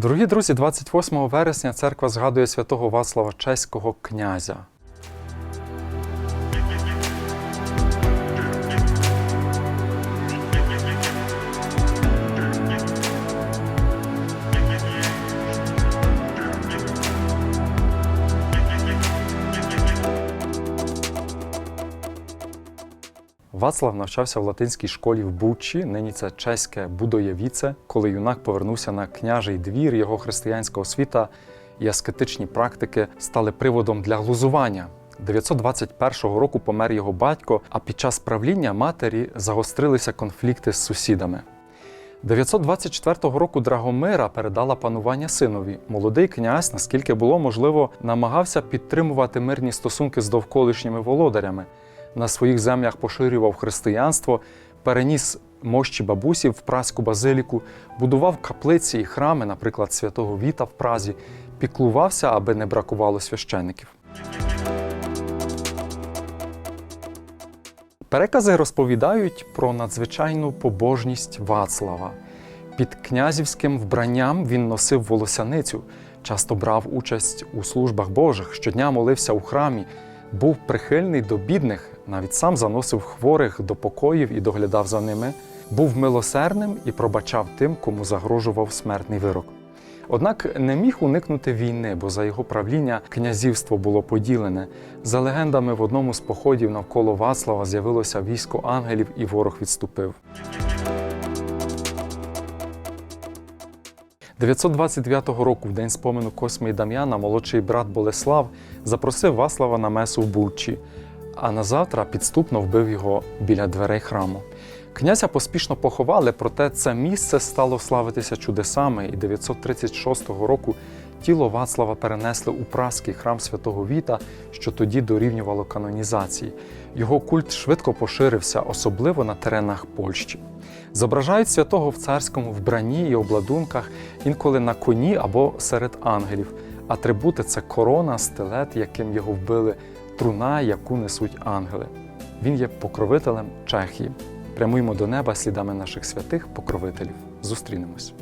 Дорогі друзі, 28 вересня церква згадує святого Вацлава Чеського князя. Вацлав навчався в латинській школі в Бучі, нині це чеське Будоєвіце. Коли юнак повернувся на княжий двір, його християнська освіта і аскетичні практики стали приводом для глузування. 921 року помер його батько, а під час правління матері загострилися конфлікти з сусідами. 924 року Драгомира передала панування синові. Молодий князь, наскільки було можливо, намагався підтримувати мирні стосунки з довколишніми володарями. На своїх землях поширював християнство, переніс мощі бабусів в праську базиліку, будував каплиці і храми, наприклад, святого Віта в Празі, піклувався, аби не бракувало священиків. Перекази розповідають про надзвичайну побожність Вацлава. Під князівським вбранням він носив волосяницю, часто брав участь у службах Божих, щодня молився у храмі, був прихильний до бідних, навіть сам заносив хворих до покоїв і доглядав за ними, був милосердним і пробачав тим, кому загрожував смертний вирок. Однак не міг уникнути війни, бо за його правління князівство було поділене. За легендами, в одному з походів навколо Вацлава з'явилося військо ангелів, і ворог відступив. 929 року, в день спомену Косми і Дам'яна, молодший брат Болеслав запросив Васлава на месу в Бучі, а на завтра підступно вбив його біля дверей храму. Князя поспішно поховали, проте це місце стало славитися чудесами, і 936 року тіло Вацлава перенесли у праський храм святого Віта, що тоді дорівнювало канонізації. Його культ швидко поширився, особливо на теренах Польщі. Зображають святого в царському вбранні і обладунках, інколи на коні або серед ангелів. Атрибути це корона, стилет, яким його вбили, труна, яку несуть ангели. Він є покровителем Чехії. Прямуємо до неба слідами наших святих покровителів. Зустрінемось.